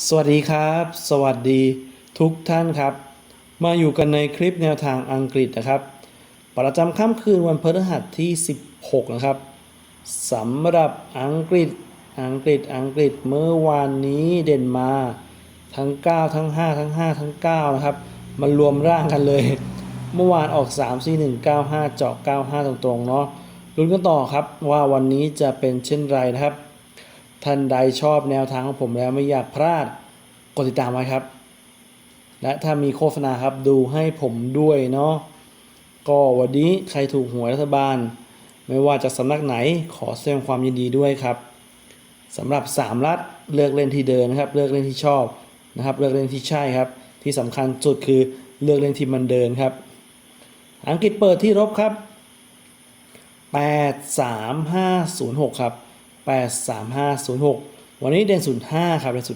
สวัสดีครับ สวัสดีทุกท่านครับ มาอยู่กันในคลิปแนวทางอังกฤษนะครับ ประจำค่ำคืนวันพฤหัสที่ 16 นะครับสำหรับอังกฤษอังกฤษอังกฤษเมื่อวานนี้เดนมาทั้ง 9 ทั้ง 5 ทั้ง 5 ทั้ง 9 นะครับ มันรวมร่างกันเลย เมื่อวานออก 3 4 1 9 5 เจาะ 95 ตรงๆ เนาะลุ้นกันต่อครับว่าวันนี้จะเป็นเช่นไรนะครับ ท่านใดชอบแนวทางของผมแล้วไม่อยากพลาดกดติดตามไว้ครับ และถ้ามีโฆษณาครับดูให้ผมด้วยเนาะก็วันนี้ใครถูกหวยรัฐบาล ไม่ว่าจะสำนักไหนขอแสดงความยินดีด้วยครับสำหรับ 3 รัฐเลือกเล่นที่เดินนะครับ เลือกเล่นที่ชอบนะครับ เลือกเล่นที่ใช่ครับ ที่สำคัญสุดคือเลือกเล่นที่มันเดินครับ อังกฤษเปิดที่รบครับ 83506 ครับ 83506 วันนี้เด่น05ครับเด่น05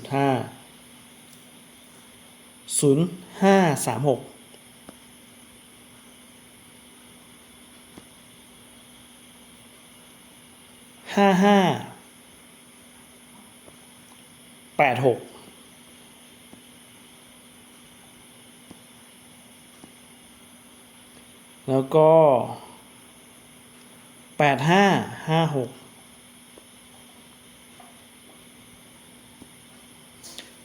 0536 55 86แล้วก็แปดห้าห้าหก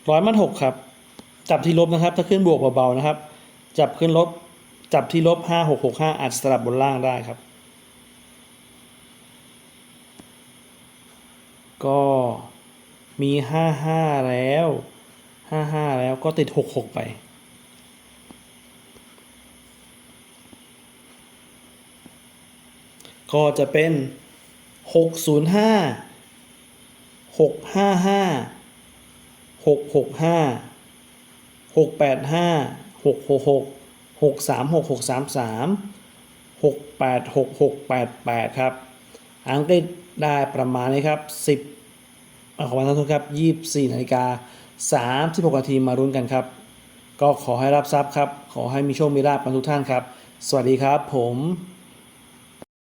ร้อยมันหกครับ จับที่ลบนะครับ ถ้าขึ้นบวกเบาๆนะครับ จับขึ้นลบ จับที่ลบห้าหกหกห้าอาจสลับบนล่างได้ครับ ก็มีห้าห้าแล้วห้าห้าแล้วก็ติดหกหกไปก็จะเป็น 605 655 หกหกห้าหกแปดห้าหกหกหกหกสามหกหกสามสามหกแปดหกหกแปดแปดครับอังกฤษได้ประมาณนี้ครับสิบขอวันทุนครับยี่สี่นาฬิกาสามสิบหกนาทีมารุ้นกันครับ ก็ขอให้รับทรัพย์ครับ ขอให้มีโชคมีลาภกันทุกท่านครับ สวัสดีครับผม